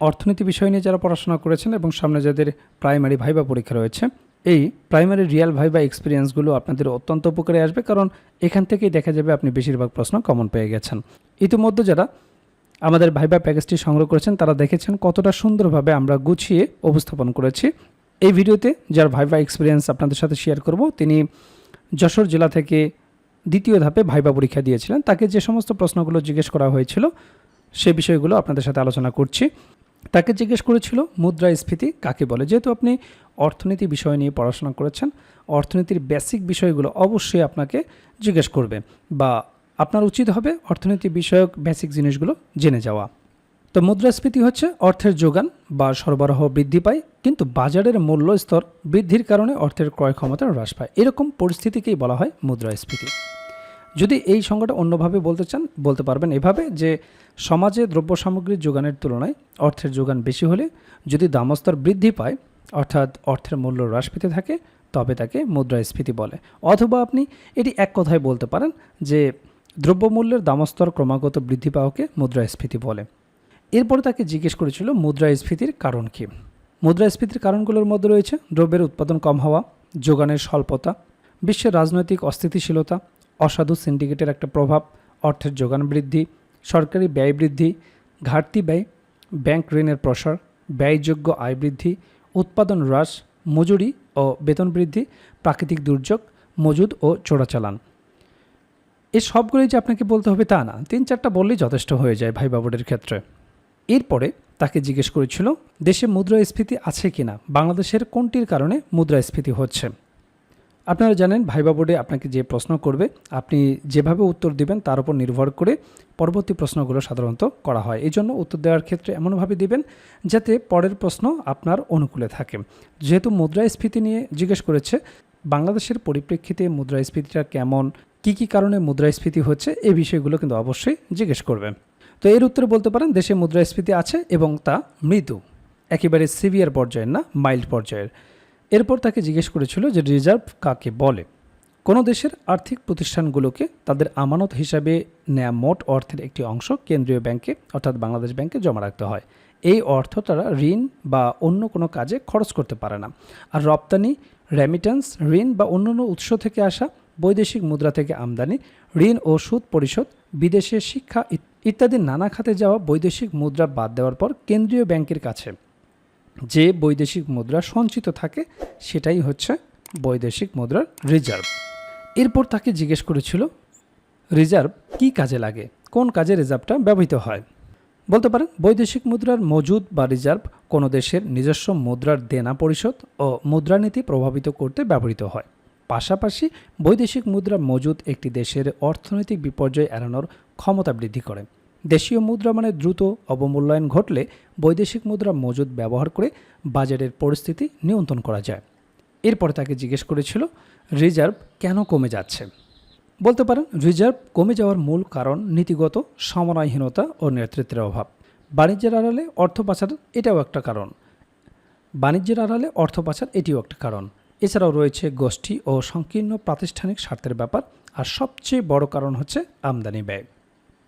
অর্থনীতি বিষয় নিয়ে যারা পড়াশোনা করেছেন এবং সামনে যাদের প্রাইমারি ভাইবা পরীক্ষা রয়েছে, এই প্রাইমারি রিয়াল ভাইবা এক্সপিরিয়েন্সগুলো আপনাদের অত্যন্ত উপকারে আসবে কারণ এখান থেকেই দেখা যাবে আপনি বেশিরভাগ প্রশ্ন কমন পেয়ে গেছেন। ইতিমধ্যে যারা আমাদের ভাইবা প্যাকেজটি সংগ্রহ করেছেন, তারা দেখেছেন কতটা সুন্দরভাবে আমরা গুছিয়ে উপস্থাপন করেছি। এই ভিডিওতে যার ভাইবা এক্সপিরিয়েন্স আপনাদের সাথে শেয়ার করব, তিনি যশোর জেলা থেকে দ্বিতীয় ধাপে ভাইবা পরীক্ষা দিয়েছিলেন। তাকে যে সমস্ত প্রশ্নগুলো জিজ্ঞেস করা হয়েছিল, সে বিষয়গুলো আপনাদের সাথে আলোচনা করছি। তাকে জিজ্ঞেস করেছিল মুদ্রাস্ফীতি কাকে বলে? যেহেতু আপনি অর্থনীতি বিষয় নিয়ে পড়াশোনা করেছেন, অর্থনীতির বেসিক বিষয়গুলো অবশ্যই আপনাকে জিজ্ঞেস করবে বা আপনার উচিত হবে অর্থনীতি বিষয়ক বেসিক জিনিসগুলো জেনে যাওয়া। তো মুদ্রাস্ফীতি হচ্ছে অর্থের যোগান বা সরবরাহ বৃদ্ধি পায়, কিন্তু বাজারের মূল্য স্তর বৃদ্ধির কারণে অর্থের ক্রয় ক্ষমতা হ্রাস পায়। এরকম পরিস্থিতিকেই বলা হয় মুদ্রাস্ফীতি যদি এই সংজ্ঞাটা অন্যভাবে বলতে চান, বলতে পারবেন এভাবে যে সমাজে দ্রব্য সামগ্রীর যোগানের তুলনায় অর্থের যোগান বেশি হলে যদি দামস্তর বৃদ্ধি পায়, অর্থাৎ অর্থের মূল্য হ্রাস পেতে থাকে, তবে তাকে মুদ্রাস্ফীতি বলে। অথবা আপনি এটি এক কথায় বলতে পারেন যে দ্রব্যমূল্যের দামস্তর ক্রমাগত বৃদ্ধি পাওয়াকে মুদ্রাস্ফীতি বলে। এরপরে তাকে জিজ্ঞেস করেছিল, মুদ্রাস্ফীতির কারণ কী? মুদ্রাস্ফীতির কারণগুলোর মধ্যে রয়েছে দ্রব্যের উৎপাদন কম হওয়া, যোগানের স্বল্পতা, বিশ্বের রাজনৈতিক অস্থিতিশীলতা অসাধু সিন্ডিকেটের একটা প্রভাব, অর্থের যোগান বৃদ্ধি, সরকারি ব্যয় বৃদ্ধি, ঘাটতি ব্যয় ব্যাংক ঋণের প্রসার, ব্যয়যোগ্য আয় বৃদ্ধি, উৎপাদন হ্রাস, মজুরি ও বেতন বৃদ্ধি, প্রাকৃতিক দুর্যোগ, মজুদ ও চোরাচালান। এ সবগুলোই যে আপনাকে বলতে হবে তা না, তিন চারটা বললেই যথেষ্ট হয়ে যায় ভাই বাবুদের ক্ষেত্রে। এরপরে তাকে জিজ্ঞেস করেছিল, দেশে মুদ্রাস্ফীতি আছে কিনা? বাংলাদেশের কোনটির কারণে মুদ্রাস্ফীতি হচ্ছে? আপনারা জানেন ভাইবা বোর্ডে আপনাকে যে প্রশ্ন করবে, আপনি যেভাবে উত্তর দিবেন তার উপর নির্ভর করে পরবর্তী প্রশ্নগুলো সাধারণত করা হয়। এই জন্য উত্তর দেওয়ার ক্ষেত্রে এমনভাবে দিবেন যাতে পরের প্রশ্ন আপনার অনুকূলে থাকে। যেহেতু মুদ্রাস্ফীতি নিয়ে জিজ্ঞেস করেছে, বাংলাদেশের পরিপ্রেক্ষিতে মুদ্রাস্ফীতিটা কেমন, কী কী কারণে মুদ্রাস্ফীতি হচ্ছে এই বিষয়গুলো কিন্তু অবশ্যই জিজ্ঞেস করবেন। তো এর উত্তরে বলতে পারেন, দেশে মুদ্রাস্ফীতি আছে এবং তা মৃদু, একেবারে সিভিয়ার পর্যায়ের না, মাইল্ড পর্যায়ের। এরপর তাকে জিজ্ঞেস করেছিল যে রিজার্ভ কাকে বলে? কোনো দেশের আর্থিক প্রতিষ্ঠানগুলোকে তাদের আমানত হিসাবে নেয়া মোট অর্থের একটি অংশ কেন্দ্রীয় ব্যাংকে, অর্থাৎ বাংলাদেশ ব্যাংকে জমা রাখতে হয়। এই অর্থ তারা ঋণ বা অন্য কোনো কাজে খরচ করতে পারে না। আর রপ্তানি রেমিটেন্স ঋণ বা অন্যান্য উৎস থেকে আসা বৈদেশিক মুদ্রা থেকে আমদানি, ঋণ ও সুদ পরিশোধ, বিদেশে শিক্ষা ইত- ইত্যাদি নানা খাতে যাওয়া বৈদেশিক মুদ্রা বাদ দেওয়ার পর কেন্দ্রীয় ব্যাংকের কাছে যে বৈদেশিক মুদ্রা সঞ্চিত থাকে, সেটাই হচ্ছে বৈদেশিক মুদ্রার রিজার্ভ। এরপর তাকে জিজ্ঞেস করেছিল, রিজার্ভ কি কাজে লাগে? কোন কাজে রিজার্ভটা ব্যবহৃত হয়? বলতে পারেন, বৈদেশিক মুদ্রার মজুদ বা রিজার্ভ কোনো দেশের নিজস্ব মুদ্রার দেনা পরিশোধ ও মুদ্রানীতি প্রভাবিত করতে ব্যবহৃত হয়। পাশাপাশি, বৈদেশিক মুদ্রা মজুদ একটি দেশের অর্থনৈতিক বিপর্যয় এড়ানোর ক্ষমতা বৃদ্ধি করে। দেশীয় মুদ্রা মানে দ্রুত অবমূল্যায়ন ঘটলে বৈদেশিক মুদ্রা মজুদ ব্যবহার করে বাজারের পরিস্থিতি নিয়ন্ত্রণ করা যায়। এরপরে তাকে জিজ্ঞেস করেছিল, রিজার্ভ কেন কমে যাচ্ছে? বলতে পারেন, রিজার্ভ কমে যাওয়ার মূল কারণ নীতিগত সমন্বয়হীনতা ও নেতৃত্বের অভাব। বাণিজ্যের আড়ালে অর্থ পাচার এটাও একটা কারণ। বাণিজ্যের আড়ালে অর্থ পাচার এটিও একটা কারণ। এছাড়াও রয়েছে গোষ্ঠী ও সংকীর্ণ প্রাতিষ্ঠানিক স্বার্থের ব্যাপার। আর সবচেয়ে বড় কারণ হচ্ছে আমদানি ব্যয়।